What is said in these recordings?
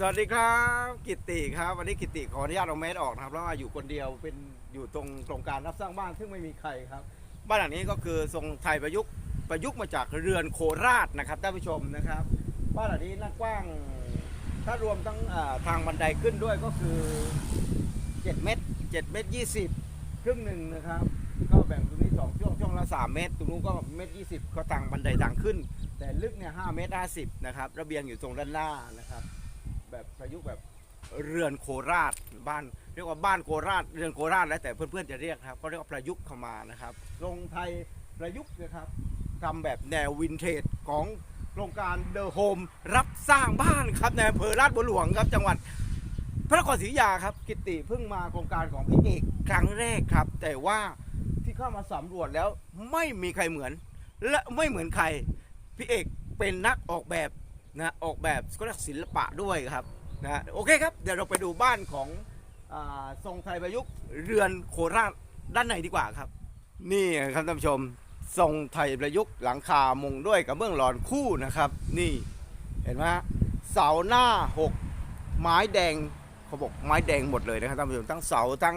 สวัสดีครับ กิติครับ วันนี้กิติขออนุญาตเอาเมสออกนะครับเพราะว่าอยู่คนเดียวเป็นอยู่ตรงโครงการรับสร้างบ้านซึ่งไม่มีใครครับ บ้านหลังนี้ก็คือทรงไทยประยุกต์ประยุกต์มาจากเรือนโคราชนะครับท่านผู้ชมนะครับ บ้านหลังนี้หน้ากว้าง ถ้ารวมทั้งทางบันไดขึ้นด้วยก็คือ 7 เมตร 7 เมตร 20 ครึ่งหนึ่งนะครับ ก็แบ่งตรงนี้สองช่วงช่วงละ 3 เมตร ตรงนู้นก็เมตร 20 ก็ทางบันไดทางขึ้น แต่ลึกเนี่ย5เมตร50นะครับระเบียงอยู่ตรงด้านหน้านะครับ แบบประยุกต์แบบเรือนโคราชบ้าน เรียกว่าบ้านโคราชเรือนโคราชแล้วแต่เพื่อนๆจะเรียกครับ ก็เรียกว่าประยุกต์เข้ามานะครับทรงไทยประยุกต์นะครับทำแบบแนววินเทจของโครงการเดอะโฮมรับสร้างบ้านครับในอำเภอราชบุรีหลวงครับ จังหวัดพระนครศรีอยุธยาครับ กิตติเพิ่งมาโครงการของพี่เอกครั้งแรกครับ แต่ว่าที่เข้ามาสำรวจแล้วไม่มีใครเหมือน และไม่เหมือนใครพี่เอกเป็นนักออกแบบ นะออกแบบก็เรียกศิลปะด้วยครับนะโอเคครับเดี๋ยวเราไปดูบ้านของอทรงไทยประยุกต์เรือนโคราชด้านในดีกว่าครับ นี่ครับท่านผู้ชมทรงไทยประยุกต์หลังคามุงด้วยกับเบื้องหลอนคู่นะครับ นี่เห็นไหมเสาหน้าหกไม้แดงเขาบอกไม้แดงหมดเลยนะครับท่านผู้ชมทั้งเสาทั้ง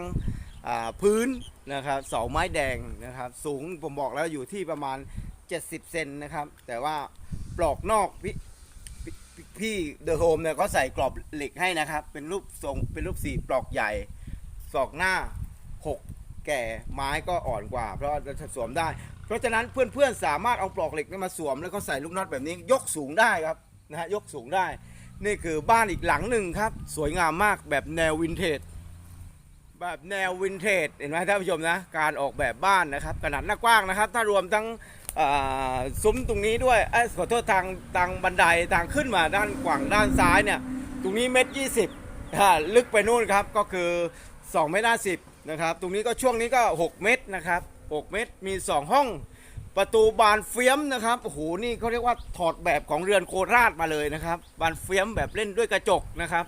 พื้นนะครับเสาไม้แดงนะครับ สูงผมบอกแล้วอยู่ที่ประมาณ 70 เซนนะครับ แต่ว่าปลอกนอกพี่ พี่เดอะโฮมเนี่ยเขาใส่กรอบเหล็กให้นะครับ เป็นรูปทรงเป็นรูปสี่ปลอกใหญ่ศอกหน้า6แก่ไม้ก็อ่อนกว่า เพราะจะสวมได้ เพราะฉะนั้นเพื่อนๆสามารถเอาปลอกเหล็กนี้มาสวม แล้วก็ใส่ลูกน็อตแบบนี้ ยกสูงได้ครับนะฮะยกสูงได้ นี่คือบ้านอีกหลังหนึ่งครับ สวยงามมากแบบแนววินเทจแบบแนววินเทจเห็นไหมท่านผู้ชมนะ การออกแบบบ้านนะครับขนาดหน้ากว้างนะครับ ถ้ารวมทั้ง ซุ้มตรงนี้ด้วยอ้ขอโทษทางทางบันไดทางขึ้นมาด้านกว่างด้านซ้ายเนี่ย ตรงนี้เมตรยี่สิบลึกไปนู่นครับก็คือ2เมตรห้าสิบนะครับ ตรงนี้ก็ช่วงนี้ก็ 6 เมตรนะครับ 6 เมตรมี 2 ห้อง ประตูบานเฟียมนะครับโอ้โหนี่เขาเรียกว่าถอดแบบของเรือนโคราชมาเลยนะครับ บานเฟียมแบบเล่นด้วยกระจกนะครับ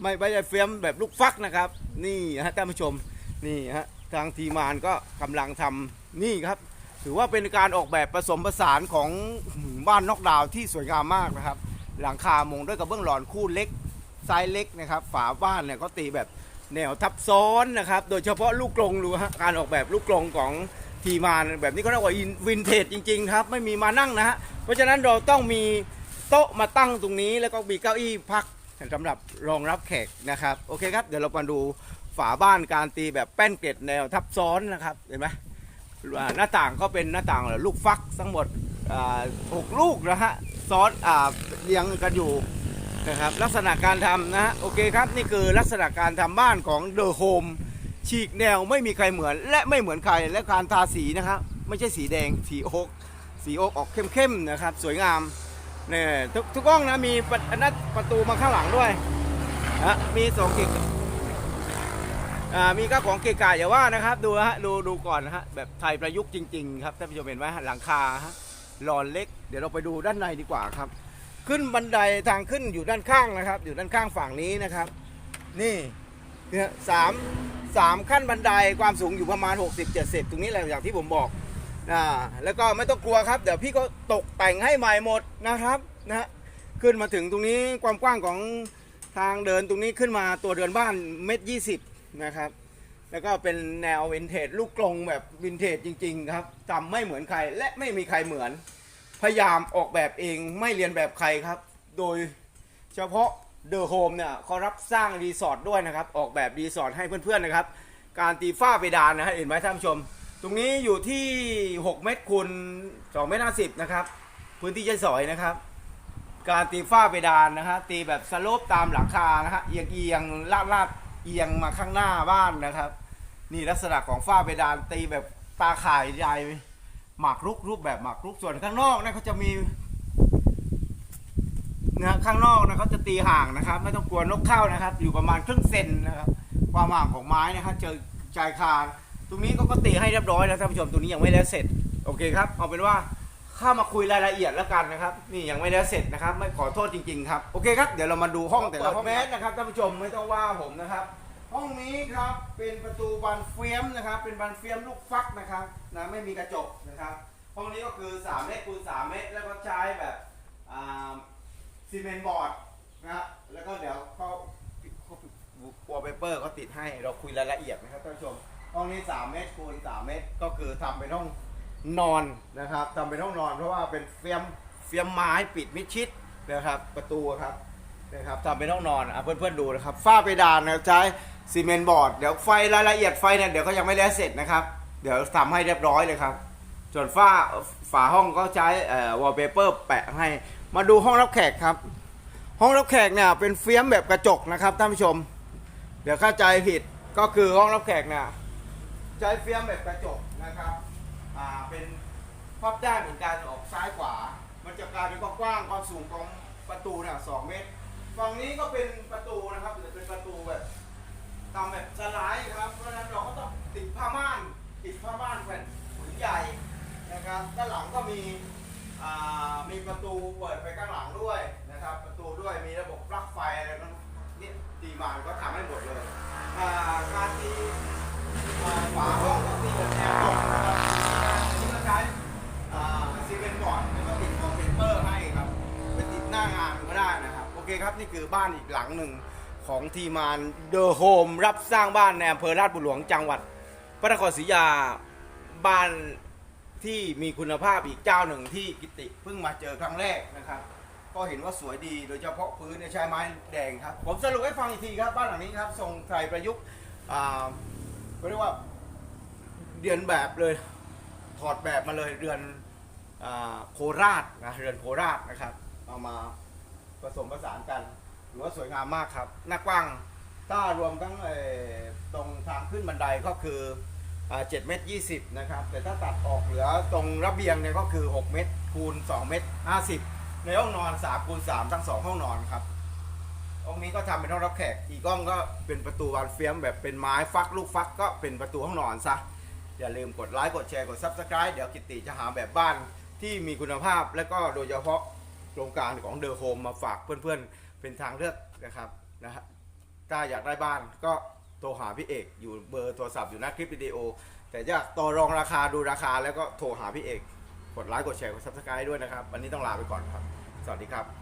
ไม่ใช่เฟียมแบบลูกฟักนะครับ นี่ฮะท่านผู้ชมนี่ฮะทางทีมานก็กำลังทำนี่ครับ ถือว่าเป็นการออกแบบผสมผสานของบ้านนอกดาวที่สวยงามมากนะครับ หลังคามงด้วยกับเบื้องหลอนคู่เล็กไซส์เล็กนะครับ ฝาบ้านเนี่ยก็ตีแบบแนวทับซ้อนนะครับ โดยเฉพาะลูกกรงดูฮะการออกแบบลูกกรงของทีมานแบบนี้ก็เรียกว่าวินเทจจริง ๆ ครับ ไม่มีมานั่งนะฮะเพราะฉะนั้นเราต้องมีโต๊ะมาตั้งตรงนี้ แล้วก็มีเก้าอี้พักสำหรับรองรับแขกนะครับ โอเคครับ เดี๋ยวเรามาดูฝาบ้านการตีแบบแป้นเกล็ดแนวทับซ้อนนะครับ เห็นไหม หน้าต่างก็เป็นหน้าต่างลูกฟักทั้งหมดหกลูกนะฮะซ้อนอ่าเรียงกันอยู่นะครับลักษณะการทำนะฮะโอเคครับนี่คือลักษณะการทำบ้านของเดอะโฮมฉีกแนวไม่มีใครเหมือน และไม่เหมือนใครและการทาสีนะครับไม่ใช่สีแดงสีโอ๊กสีโอ๊กออกเข้มๆนะครับ สวยงามเนี่ยทุกทุกห้องนะมีประตูมาข้างหลังด้วยฮะมีสองเกก อ่ามีข้าวของเกะกะอย่าว่านะครับ ดูฮะดูดูก่อนนะฮะแบบไทยประยุกต์จริงๆครับท่านผู้ชมเห็นไหมฮะหลังคาฮะหลอนเล็ก เดี๋ยวเราไปดูด้านในดีกว่าครับ ขึ้นบันไดทางขึ้นอยู่ด้านข้างนะครับ อยู่ด้านข้างฝั่งนี้นะครับ นี่เนี่ยสามสามขั้นบันไดความสูงอยู่ประมาณ 60 70 ตรงนี้แหละอย่างที่ผมบอกอ่าแล้วก็ไม่ต้องกลัวครับ เดี๋ยวพี่ก็ตกแต่งให้ใหม่หมดนะครับนะฮะขึ้นมาถึงตรงนี้ความกว้างของทางเดินตรงนี้ขึ้นมาตัวเดินบ้านเมตรยี่สิบ นะครับ แล้วก็เป็นแนววินเทจลูกกรงแบบวินเทจจริง ๆ ครับทำไม่เหมือนใครและไม่มีใครเหมือน พยายามออกแบบเองไม่เรียนแบบใครครับ โดยเฉพาะเดอะโฮมเนี่ยเขารับสร้างรีสอร์ทด้วยนะครับ ออกแบบรีสอร์ทให้เพื่อนๆนะครับ การตีฝ้าเพดานนะฮะเห็นไหมท่านผู้ชม ตรงนี้อยู่ที่ 6 เมตรคูณ2เมตร50นะครับ พื้นที่ใช้สอยนะครับ การตีฝ้าเพดานนะฮะตีแบบสโลปตามหลังคานะฮะเอียงเอียงลาดลาด เอียงมาข้างหน้าบ้านนะครับ นี่ลักษณะของฝ้าเพดานตีแบบตาข่ายใหญ่หมากรุกรูปแบบหมากรุกส่วนข้างนอกนะเขาจะมีนะข้างนอกนะเขาจะตีห่างนะครับ ไม่ต้องกลัวนกเข้านะครับ อยู่ประมาณครึ่งเซนนะครับ ความห่างของไม้นะครับเจอชายคาตรงนี้ก็ก็ตีให้เรียบร้อยแล้วท่านผู้ชมตรงนี้ยังไม่แล้วเสร็จโอเคครับเอาเป็นว่า เข้ามาคุยรายละเอียดแล้วกันนะครับ นี่ยังไม่แล้วเสร็จนะครับ ไม่ขอโทษจริงๆครับโอเคครับเดี๋ยวเรามาดูห้องแต่ละห้องแมสนะครับท่านผู้ชมไม่ต้องว่าผมนะครับ ห้องนี้ครับเป็นประตูบานเฟียมนะครับ เป็นบานเฟียมลูกฟักนะครับนะไม่มีกระจกนะครับ ห้องนี้ก็คือ3เมตรคูณ3เมตรแล้วก็ใช้แบบอ่าซีเมนต์บอร์ดนะฮะแล้วก็เดี๋ยวเปอร์เขาติดให้เราคุยรายละเอียดนะครับท่านผู้ชมห้องนี้3เมตรคูณ3เมตรก็คือทำเป็นห้อง นอนนะครับทำเป็นห้องนอนเพราะว่าเป็นเฟียมเฟียมไม้ปิดมิดชิดนะครับ ประตูครับนะครับทำเป็นห้องนอนอะเพื่อนๆดูนะครับฝ้าเพดานนะใช้ซีเมนต์บอร์ดเดี๋ยวไฟรายละเอียดไฟเนี่ยเดี๋ยวก็ยังไม่แล้วเสร็จนะครับ เดี๋ยวทำให้เรียบร้อยเลยครับ ส่วนฝ้าฝาห้องก็ใช้วอลเปเปอร์แปะให้มาดูห้องรับแขกครับ ห้องรับแขกเนี่ยเป็นเฟียมแบบกระจกนะครับท่านผู้ชม เดี๋ยวเข้าใจผิดก็คือห้องรับแขกเนี่ยใช้เฟียมแบบกระจก่าเป็นพับได้เหมือนกันออกซ้ายขวา มันจะกลายเป็นกว้างความสูงของประตูเนี่ยสองเมตร ฝั่งนี้ก็เป็นประตูนะครับจะเป็นประตูแบบทำแบบสไลด์ครับ เพราะฉะนั้นเราก็ต้องติดผ้าม่านติดผ้าม่านแผ่นผืนใหญ่นะครับด้านหลังก็มีอ่ามีประตูเปิดไปข้างหลังด้วยนะครับ ประตูด้วยมีระบบปลั๊กไฟอะไรนั้นนี่ดีมานก็ทำให้หมดเลยอ่าการตี นี่คือบ้านอีกหลังหนึ่งของทีมานเดอะโฮมรับสร้างบ้านในอำเภอราชบุรีหลวงจังหวัด พระนครศรีอยุธยาบ้านที่มีคุณภาพอีกเจ้าหนึ่งที่กิติเพิ่งมาเจอครั้งแรกนะครับ ก็เห็นว่าสวยดีโดยเฉพาะพื้นเนี่ยใช้ไม้แดงครับ ผมสรุปให้ฟังอีกทีครับ บ้านหลังนี้ครับทรงไทยประยุกต์อ่าเรียกว่าเดือนแบบเลยถอดแบบมาเลยเรือนอโคราชนะเรือนโคราชนะครับเอามา ผสมผสานกันถือว่าสวยงามมากครับหน้ากว้างถ้ารวมทั้งตรงทางขึ้นบันไดก็คือ7เมตร20 นะครับ แต่ถ้าตัดออกเหลือตรงระเบียงเนี่ยก็คือ 6 เมตรคูณ 2 เมตร 50 ในห้องนอน 3 คูณ 3 ทั้ง 2 ห้องนอนครับห้องนี้ก็ทำเป็นห้องรับแขก อีกห้องก็เป็นประตูบานเฟียมแบบเป็นไม้ฟักลูกฟักก็เป็นประตูห้องนอนซะ อย่าลืมกดไลค์กดแชร์กด Subscribe เดี๋ยวกิตติจะหาแบบบ้านที่มีคุณภาพและก็โดยเฉพาะ รงการของเดอะโฮมมาฝากเพื่อนๆ เป็นทางเลือกนะครับนะฮะถ้าอยากได้บ้านก็โทรหาพี่เอก อยู่เบอร์โทรศัพท์อยู่หน้าคลิปวิดีโอ แต่อยากต่อรองราคาดูราคาแล้วก็โทรหาพี่เอก กดไลค์กดแชร์กดซับสไครต์ด้วยนะครับ วันนี้ต้องลาไปก่อนครับ สวัสดีครับ